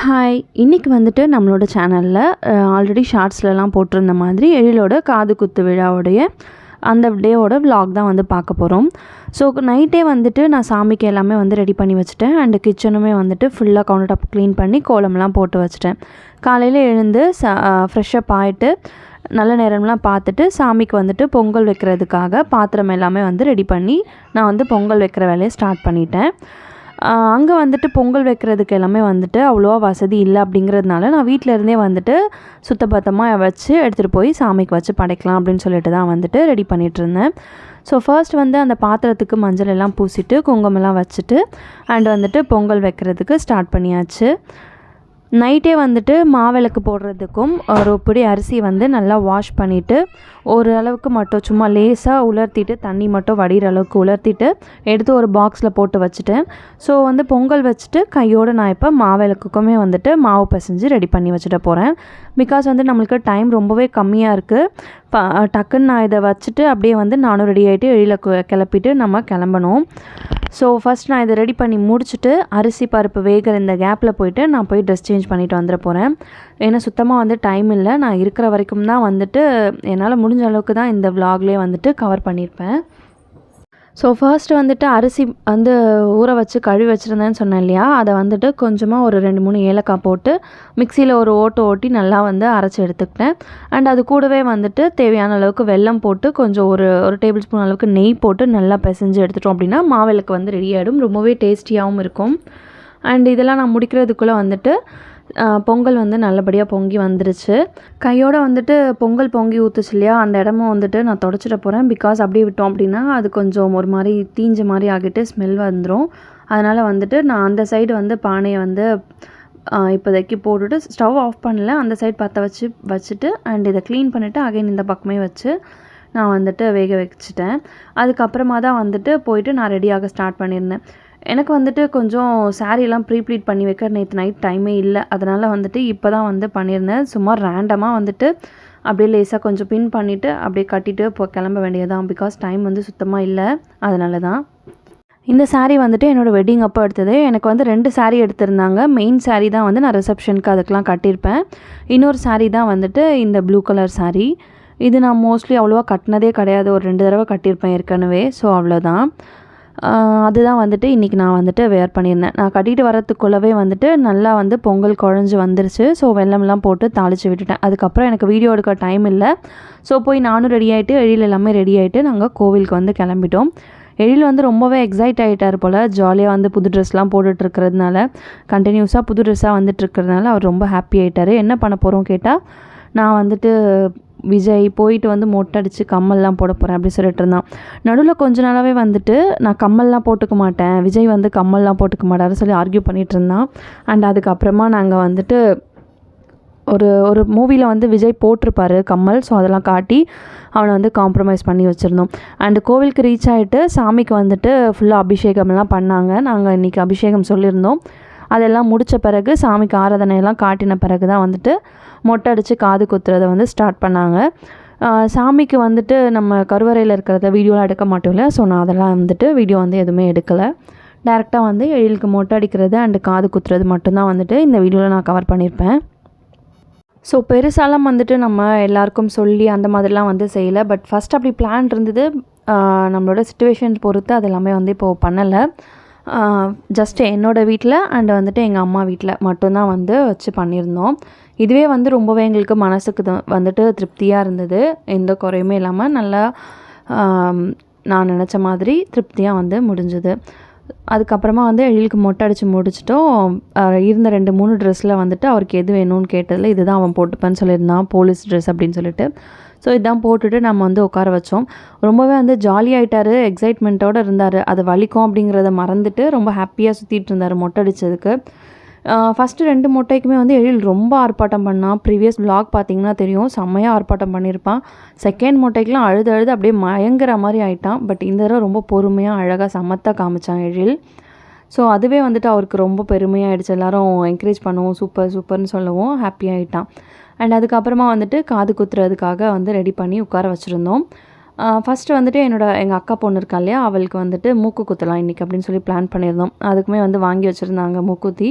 Hi இன்றைக்கி வந்துட்டு நம்மளோட சேனலில் ஆல்ரெடி ஷார்ட்ஸ்லலாம் போட்டிருந்த மாதிரி எழிலோட காது குத்து விழாவுடைய அந்த டேவோட விலாக் தான் வந்து பார்க்க போகிறோம் ஸோ நைட்டே வந்துட்டு நான் சாமிக்கு எல்லாமே வந்து ரெடி பண்ணி வச்சுட்டேன். அண்டு கிச்சனுமே வந்துட்டு ஃபுல்லாக கவுண்டர் டாப் க்ளீன் பண்ணி கோலம்லாம் போட்டு வச்சுட்டேன். காலையில் எழுந்து ச ஃப்ரெஷ்ஷப் ஆகிட்டு நல்ல நேரம்லாம் பார்த்துட்டு சாமிக்கு வந்துட்டு பொங்கல் வைக்கிறதுக்காக பாத்திரம் எல்லாமே வந்து ரெடி பண்ணி நான் வந்து பொங்கல் வைக்கிற வேலையை ஸ்டார்ட் பண்ணிட்டேன். அங்கே வந்துட்டு பொங்கல் வைக்கிறதுக்கு எல்லாமே வந்துட்டு அவ்வளோவா வசதி இல்லை அப்படிங்கிறதுனால நான் வீட்டில் இருந்தே வந்துட்டு சுத்தபத்தமாக வச்சு எடுத்துகிட்டு போய் சாமிக்கு வச்சு படைக்கலாம் அப்படின்னு சொல்லிட்டு தான் வந்துட்டு ரெடி பண்ணிகிட்டு இருந்தேன். ஸோ ஃபர்ஸ்ட் வந்து அந்த பாத்திரத்துக்கு மஞ்சள் எல்லாம் பூசிட்டு குங்குமம்லாம் வச்சுட்டு அண்ட் வந்துட்டு பொங்கல் வைக்கிறதுக்கு ஸ்டார்ட் பண்ணியாச்சு. நைட்டே வந்துட்டு மாவிளக்கு போடுறதுக்கும் ஒரு பிடி அரிசி வந்து நல்லா வாஷ் பண்ணிவிட்டு ஒரு அளவுக்கு மட்டும் சும்மா லேசாக உலர்த்திட்டு தண்ணி மட்டும் வடிகிற அளவுக்கு உலர்த்திட்டு எடுத்து ஒரு பாக்ஸில் போட்டு வச்சுட்டேன். ஸோ வந்து பொங்கல் வச்சுட்டு கையோடு நான் இப்போ மாவிளக்குக்குமே வந்துட்டு மாவு பசைஞ்சு ரெடி பண்ணி வச்சுட்டு போகிறேன் பிகாஸ் வந்து நம்மளுக்கு டைம் ரொம்பவே கம்மியாக இருக்குது டக்குன்னு நான் இதை வச்சுட்டு அப்படியே வந்து நானும் ரெடி ஆகிட்டு வெளியில் கிளப்பிட்டு நம்ம கிளம்பணும். ஸோ ஃபஸ்ட் நான் இதை ரெடி பண்ணி முடிச்சுட்டு அரிசி பருப்பு வேகிற இந்த கேப்பில் போயிட்டு நான் போய் ட்ரெஸ் சேஞ்ச் பண்ணிட்டு வந்துட போகிறேன் ஏன்னா சுத்தமாக வந்து டைம் இல்லை. நான் இருக்கிற வரைக்கும் தான் வந்துட்டு என்னால் முடிஞ்ச அளவுக்கு தான் இந்த விலாக்லேயே வந்துட்டு கவர் பண்ணியிருப்பேன் ஸோ ஃபர்ஸ்ட்டு வந்துட்டு அரிசி வந்து ஊற வச்சு கழுவி வச்சுருந்தேன்னு சொன்னேன் இல்லையா? அதை வந்துட்டு கொஞ்சமாக ஒரு ரெண்டு மூணு ஏலக்காய் போட்டு மிக்சியில் ஒரு ஓட்டு ஓட்டி நல்லா வந்து அரைச்சி எடுத்துக்கிட்டேன். அண்ட் அது கூடவே வந்துட்டு தேவையான அளவுக்கு வெல்லம் போட்டு கொஞ்சம் ஒரு ஒரு டேபிள் ஸ்பூன் அளவுக்கு நெய் போட்டு நல்லா பிசைஞ்சு எடுத்துட்டோம் அப்படின்னா மாவிளக்கு வந்து ரெடி ஆகிடும் ரொம்பவே டேஸ்டியாகவும் இருக்கும். அண்ட் இதெல்லாம் நான் முடிக்கிறதுக்குள்ளே வந்துட்டு பொங்கல் வந்து நல்லபடியாக பொங்கி வந்துருச்சு. கையோட வந்துட்டு பொங்கல் பொங்கி ஊற்றுச்சு இல்லையா? அந்த இடமும் வந்துட்டு நான் தொடச்சிட போகிறேன் பிகாஸ் அப்படியே விட்டோம் அப்படின்னா அது கொஞ்சம் ஒரு மாதிரி தீஞ்ச மாதிரி ஆகிட்டு ஸ்மெல் வந்துடும் அதனால் வந்துட்டு நான் அந்த சைடு வந்து பானையை வந்து இப்போதைக்கு போட்டுட்டு ஸ்டவ் ஆஃப் பண்ணல. அந்த சைடு பற்ற வச்சு வச்சுட்டு அண்ட் இதை க்ளீன் பண்ணிவிட்டு அகைன் இந்த பக்கமே வச்சு நான் வந்துட்டு வேக வச்சுட்டேன். அதுக்கப்புறமா தான் வந்துட்டு போயிட்டு நான் ரெடியாக ஸ்டார்ட் பண்ணியிருந்தேன். எனக்கு வந்துட்டு கொஞ்சம் சாரீலாம் ப்ரீ ப்ளீட் பண்ணி வைக்க நேற்று நைட் டைமே இல்லை. அதனால் வந்துட்டு இப்போ தான் வந்து பண்ணியிருந்தேன். சும்மா ரேண்டமாக வந்துட்டு அப்படியே லேசாக கொஞ்சம் பின் பண்ணிவிட்டு அப்படியே கட்டிட்டு இப்போ கிளம்ப வேண்டியதான் பிகாஸ் டைம் வந்து சுத்தமாக இல்லை. அதனால தான் இந்த சாரீ வந்துட்டு என்னோடய வெட்டிங் அப்போ எடுத்தது. எனக்கு வந்து ரெண்டு சாரீ எடுத்திருந்தாங்க. மெயின் சாரீ தான் வந்து நான் ரிசப்ஷனுக்கு அதுக்கெலாம் கட்டியிருப்பேன். இன்னொரு சாரீ தான் வந்துட்டு இந்த ப்ளூ கலர் சாரீ இது நான் மோஸ்ட்லி அவ்வளோவா கட்டினதே கிடையாது. ஒரு ரெண்டு தடவை கட்டியிருப்பேன் ஏற்கனவே. ஸோ அவ்வளோதான் அதுதான் வந்துட்டு இன்றைக்கி நான் வந்துட்டு வேர் பண்ணியிருந்தேன். நான் கட்டிட்டு வரத்துக்குள்ளவே வந்துட்டு நல்லா வந்து பொங்கல் குழஞ்சி வந்துருச்சு. ஸோ வெள்ளம்லாம் போட்டு தாளித்து விட்டுட்டேன். அதுக்கப்புறம் எனக்கு வீடியோ எடுக்க டைம் இல்லை. ஸோ போய் நானும் ரெடி ஆகிட்டு எழில் எல்லாமே ரெடி ஆகிட்டு நாங்கள் கோவிலுக்கு வந்து கிளம்பிட்டோம். எழில் வந்து ரொம்பவே எக்ஸைட் ஆகிட்டார் போல். ஜாலியாக வந்து புது ட்ரெஸ்லாம் போட்டுட்ருக்கிறதுனால கண்டினியூஸாக புது ட்ரெஸ்ஸாக வந்துட்டுருக்கிறதுனால அவர் ரொம்ப ஹாப்பி ஆகிட்டார் என்ன பண்ண போகிறோம் கேட்டால் நான் வந்துட்டு விஜய் போயிட்டு வந்து மொட்டை அடித்து கம்மல்லாம் போட போகிறேன் அப்படி சொல்லிட்டு இருந்தான். நடுவில் கொஞ்ச நாளாகவே வந்துட்டு நான் கம்மல்லாம் போட்டுக்க மாட்டேன். விஜய் வந்து கம்மல்லாம் போட்டுக்க மாட்டாரு சொல்லி ஆர்கியூ பண்ணிகிட்டு இருந்தான். அண்ட் அதுக்கப்புறமா நாங்கள் வந்துட்டு ஒரு ஒரு மூவியில் வந்து விஜய் போட்டிருப்பாரு கம்மல். ஸோ அதெல்லாம் காட்டி அவனை வந்து காம்ப்ரமைஸ் பண்ணி வச்சுருந்தோம். அண்டு கோவிலுக்கு ரீச் ஆகிட்டு சாமிக்கு வந்துட்டு ஃபுல்லாக அபிஷேகம்லாம் பண்ணாங்க. நாங்கள் இன்றைக்கி அபிஷேகம் சொல்லியிருந்தோம். அதெல்லாம் முடித்த பிறகு சாமிக்கு ஆராதனையெல்லாம் காட்டின பிறகு தான் வந்துட்டு மொட்டை அடித்து காது குத்துறதை வந்து ஸ்டார்ட் பண்ணாங்க. சாமிக்கு வந்துட்டு நம்ம கருவறையில் இருக்கிறத வீடியோலாம் எடுக்க மாட்டோம் இல்லையா? ஸோ நான் அதெல்லாம் வந்துட்டு வீடியோ வந்து எதுவுமே எடுக்கலை. டேரெக்டாக வந்து எழிலுக்கு மொட்டை அடிக்கிறது அண்டு காது குத்துறது மட்டும்தான் வந்துட்டு இந்த வீடியோவில் நான் கவர் பண்ணியிருப்பேன் ஸோ பெருசாலாம் வந்துட்டு நம்ம எல்லாருக்கும் சொல்லி அந்த மாதிரிலாம் வந்து செய்யலை. பட் ஃபஸ்ட் அப்படி பிளான் இருந்தது. நம்மளோட சுச்சுவேஷன் பொறுத்து அது எல்லாமே வந்து இப்போது பண்ணலை. ஜஸ்ட் என்னோடய வீட்டில் அண்ட் வந்துட்டு எங்கள் அம்மா வீட்டில் மட்டும்தான் வந்து வச்சு பண்ணியிருந்தோம். இதுவே வந்து ரொம்பவே எங்களுக்கு மனசுக்கு த- வந்துட்டு திருப்தியாக இருந்தது. எந்த குறையுமே இல்லாமல் நல்லா நான் நினச்ச மாதிரி திருப்தியாக வந்து முடிஞ்சுது. அதுக்கப்புறமா வந்து எழிலுக்கு மொட்டை அடித்து முடிச்சிட்டோம். இருந்த ரெண்டு மூணு ட்ரெஸ்ஸில் வந்துட்டு அவருக்கு எது வேணும்னு கேட்டதில் இதுதான் அவன் போட்டுப்பேன்னு சொல்லியிருந்தான் போலீஸ் ட்ரெஸ் அப்படின்னு சொல்லிட்டு. ஸோ இதான் போட்டுட்டு நம்ம வந்து உட்கார வச்சோம். ரொம்பவே வந்து ஜாலியாயிட்டாரு எக்ஸைட்மெண்ட்டோடு இருந்தார். அது வலிக்கும் அப்படிங்கிறத மறந்துட்டு ரொம்ப ஹாப்பியாக சுற்றிட்டு இருந்தார் மொட்டை அடித்ததுக்கு ஃபஸ்ட்டு ரெண்டு மொட்டைக்குமே வந்து எழில் ரொம்ப ஆர்ப்பாட்டம் பண்ணான் ப்ரீவியஸ் விளாக் பார்த்தீங்கன்னா தெரியும் செம்மையாக ஆர்ப்பாட்டம் பண்ணியிருப்பான் செகண்ட் மொட்டைக்கெலாம் அழுது அழுது அப்படியே மயங்குற மாதிரி ஆயிட்டான். பட் இந்த தடவை ரொம்ப பொறுமையாக அழகாக சமத்தாக காமிச்சான் எழில். ஸோ அதுவே வந்துட்டு அவருக்கு ரொம்ப பெருமையாயிடுச்சு. எல்லாரும் என்கரேஜ் பண்ணுவோம் சூப்பர் சூப்பர்னு சொல்லவும் ஹாப்பி ஆகிட்டான் அண்ட் அதுக்கப்புறமா வந்துட்டு காது குத்துறதுக்காக வந்து ரெடி பண்ணி உட்கார வச்சுருந்தோம். ஃபஸ்ட்டு வந்துட்டு என்னோட எங்கள் அக்கா பொண்ணு இருக்கா இல்லையா அவளுக்கு வந்துட்டு மூக்கு குத்தலாம் இன்றைக்கி அப்படின்னு சொல்லி பிளான் பண்ணியிருந்தோம். அதுக்குமே வந்து வாங்கி வச்சுருந்தாங்க மூக்குத்தி.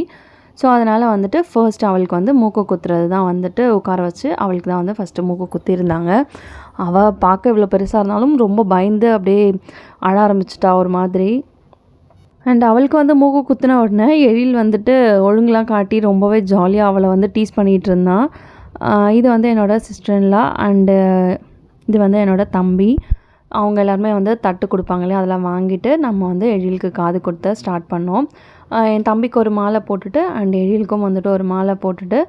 ஸோ அதனால் வந்துட்டு ஃபர்ஸ்ட் அவளுக்கு வந்து மூக்கு குத்துறது தான் வந்துட்டு உட்கார வச்சு அவளுக்கு தான் வந்து ஃபஸ்ட்டு மூக்கு குத்திருந்தாங்க அவள் பார்க்க இவ்வளோ பெருசாக இருந்தாலும் ரொம்ப பயந்து அப்படியே அழ ஆரம்பிச்சிட்டா ஒரு மாதிரி. அண்ட் அவளுக்கு வந்து மூக்கு குத்தின உடனே எழில் வந்துட்டு ஒழுங்குலாம் காட்டி ரொம்பவே ஜாலியாக அவளை வந்து டீஸ் பண்ணிகிட்டு இருந்தான் இது வந்து என்னோடய சிஸ்டர்லா அண்டு இது வந்து என்னோடய தம்பி. அவங்க எல்லாருமே வந்து தட்டு கொடுப்பாங்க இல்லையா? அதெல்லாம் வாங்கிட்டு நம்ம வந்து எழிலுக்கு காது கொடுத்த ஸ்டார்ட் பண்ணோம். என் தம்பிக்கு ஒரு மாலை போட்டுட்டு அண்ட் எழிலுக்கும் வந்துட்டு ஒரு மாலை போட்டுட்டு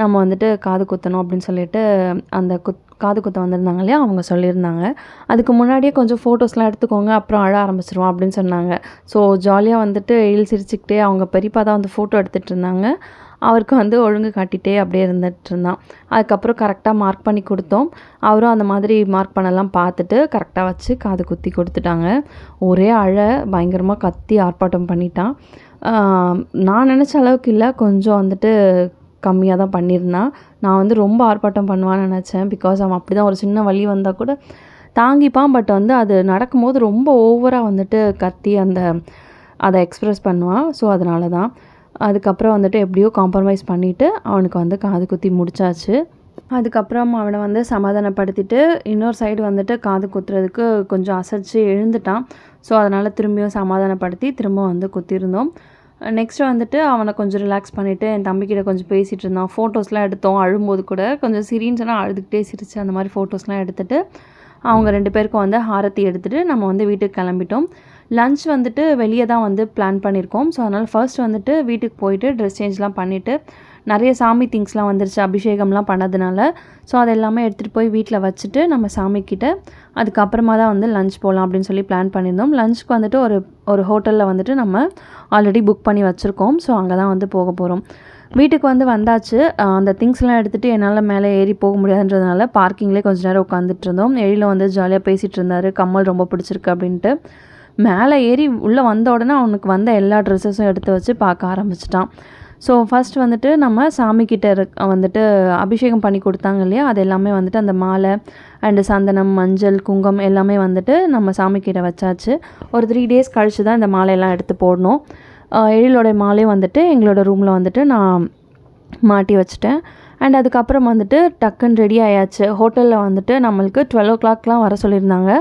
நம்ம வந்துட்டு காது குத்தணும் அப்படின்னு சொல்லிட்டு அந்த குத் காது குத்த வந்திருந்தாங்க இல்லையா? அவங்க சொல்லியிருந்தாங்க. அதுக்கு முன்னாடியே கொஞ்சம் ஃபோட்டோஸ்லாம் எடுத்துக்கோங்க அப்புறம் அழ ஆரம்பிச்சிருவோம் அப்படின்னு சொன்னாங்க. ஸோ ஜாலியாக வந்துட்டு எழில் சிரிச்சுக்கிட்டே அவங்க பெரியப்பா தான் வந்து ஃபோட்டோ எடுத்துகிட்டு இருந்தாங்க. அவருக்கு வந்து ஒழுங்கு காட்டிகிட்டே அப்படியே இருந்துட்டு இருந்தான். அதுக்கப்புறம் கரெக்டாக மார்க் பண்ணி கொடுத்தோம். அவரும் அந்த மாதிரி மார்க் பண்ணலாம் பார்த்துட்டு கரெக்டாக வச்சு காது குத்தி கொடுத்துட்டாங்க. ஒரே அழ பயங்கரமாக கத்தி ஆர்ப்பாட்டம் பண்ணிட்டான். நான் நினச்ச அளவுக்கு இல்லை. கொஞ்சம் வந்துட்டு கம்மியாக தான் பண்ணியிருந்தான். நான் வந்து ரொம்ப ஆர்ப்பாட்டம் பண்ணுவான்னு நினச்சேன். பிகாஸ் அவன் அப்படி தான் ஒரு சின்ன வழி வந்தால் கூட தாங்கிப்பான். பட் வந்து அது நடக்கும்போது ரொம்ப ஓவராக வந்துட்டு கத்தி அந்த அதை எக்ஸ்ப்ரெஸ் பண்ணுவான். ஸோ அதனால தான் அதுக்கப்புறம் வந்துட்டு எப்படியோ காம்ப்ரமைஸ் பண்ணிவிட்டு அவனுக்கு வந்து காது குத்தி முடிச்சாச்சு. அதுக்கப்புறம் அவனை வந்து சமாதானப்படுத்திட்டு இன்னொரு சைடு வந்துட்டு காது குத்துறதுக்கு கொஞ்சம் அசைச்சு எழுந்துட்டான். ஸோ அதனால் திரும்பியும் சமாதானப்படுத்தி திரும்ப வந்து குத்திருந்தோம். நெக்ஸ்ட் வந்துட்டு அவனை கொஞ்சம் ரிலாக்ஸ் பண்ணிவிட்டு என் தம்பிக்கிட்ட கொஞ்சம் பேசிகிட்டு இருந்தான். ஃபோட்டோஸ்லாம் எடுத்தோம் அழும்போது கூட. கொஞ்சம் சிரின்னு சொன்னால் அழுதுகிட்டே சிரிச்சு அந்த மாதிரி ஃபோட்டோஸ்லாம் எடுத்துட்டு அவங்க ரெண்டு பேருக்கும் வந்து ஹாரத்தி எடுத்துகிட்டு நம்ம வந்து வீட்டுக்கு கிளம்பிட்டோம். லஞ்ச் வந்துட்டு வெளியே தான் வந்து பிளான் பண்ணியிருக்கோம் ஸோ அதனால் ஃபர்ஸ்ட் வந்துட்டு வீட்டுக்கு போயிட்டு ட்ரெஸ் சேஞ்ச்லாம் பண்ணிவிட்டு நிறைய சாமி திங்ஸ்லாம் வந்துருச்சு அபிஷேகம்லாம் பண்ணதுனால. ஸோ அது எல்லாமே எடுத்துகிட்டு போய் வீட்டில் வச்சுட்டு நம்ம சாமிக்கிட்ட அதுக்கப்புறமா தான் வந்து லஞ்ச் போகலாம் அப்படின்னு சொல்லி பிளான் பண்ணியிருந்தோம். லஞ்சுக்கு வந்துட்டு ஒரு ஒரு ஹோட்டலில் வந்துட்டு நம்ம ஆல்ரெடி புக் பண்ணி வச்சுருக்கோம். ஸோ அங்கே தான் வந்து போக போகிறோம் வீட்டுக்கு வந்து வந்தாச்சு. அந்த திங்ஸ்லாம் எடுத்துகிட்டு என்னால் மேலே ஏறி போக முடியாதுன்றதுனால பார்க்கிங்லேயே கொஞ்சம் நேரம் உட்காந்துட்டு இருந்தோம். எழில வந்து ஜாலியாக பேசிகிட்டு இருந்தார். கம்மல் ரொம்ப பிடிச்சிருக்கு அப்படின்ட்டு. மேலே ஏறி உள்ளே வந்த உடனே அவனுக்கு வந்த எல்லா ட்ரெஸ்ஸஸும் எடுத்து வச்சு பார்க்க ஆரம்பிச்சிட்டான். ஸோ ஃபர்ஸ்ட் வந்துட்டு நம்ம சாமிக்கிட்ட இருக் வந்துட்டு அபிஷேகம் பண்ணி கொடுத்தாங்க இல்லையா? அது எல்லாமே வந்துட்டு அந்த மாலை அண்டு சந்தனம் மஞ்சள் குங்கம் எல்லாமே வந்துட்டு நம்ம சாமிக்கிட்ட வச்சாச்சு. ஒரு த்ரீ டேஸ் கழித்து தான் இந்த மாலையெல்லாம் எடுத்து போடணும். எழிலோடைய மாலையும் வந்துட்டு எங்களோட ரூமில் வந்துட்டு நான் மாட்டி வச்சுட்டேன். அண்ட் அதுக்கப்புறம் வந்துட்டு டக்குன்னு ரெடி ஆயாச்சு. ஹோட்டலில் வந்துட்டு நம்மளுக்கு டுவெல் ஓ கிளாக்லாம் வர சொல்லியிருந்தாங்க.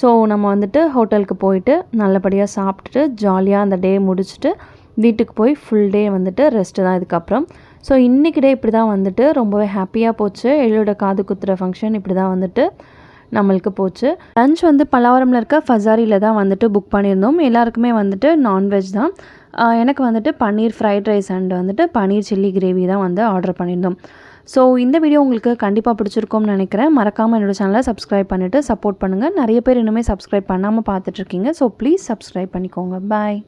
ஸோ நம்ம வந்துட்டு ஹோட்டலுக்கு போயிட்டு நல்லபடியாக சாப்பிட்டுட்டு ஜாலியாக அந்த டே முடிச்சுட்டு வீட்டுக்கு போய் ஃபுல் டே வந்துட்டு ரெஸ்ட்டு தான் இதுக்கப்புறம். ஸோ இன்றைக்கி டே இப்படி தான் வந்துட்டு ரொம்பவே ஹாப்பியாக போச்சு. எழிலோட காது குத்துற ஃபங்க்ஷன் இப்படி தான் வந்துட்டு நம்மளுக்கு போச்சு. லஞ்ச் வந்து பல்லாவரமில் இருக்க ஃபசாரியில் தான் வந்துட்டு புக் பண்ணியிருந்தோம். எல்லாருக்குமே வந்துட்டு நான்வெஜ் தான். எனக்கு வந்துட்டு பன்னீர் ஃப்ரைட் ரைஸ் அண்ட் வந்துட்டு பன்னீர் சில்லி கிரேவி தான் வந்து ஆர்டர் பண்ணியிருந்தோம். ஸோ இந்த வீடியோ உங்களுக்கு கண்டிப்பாக பிடிச்சிருக்கும்னு நினைக்கிறேன். மறக்காமல் என்னோடய சேனலை சப்ஸ்கிரைப் பண்ணிவிட்டு சப்போர்ட் பண்ணுங்கள் நிறைய பேர் இன்னுமே சப்ஸ்கிரைப் பண்ணாமல் பார்த்துட்ருக்கீங்க ஸோ ப்ளீஸ் சப்ஸ்கிரைப் பண்ணிக்கோங்க. பாய்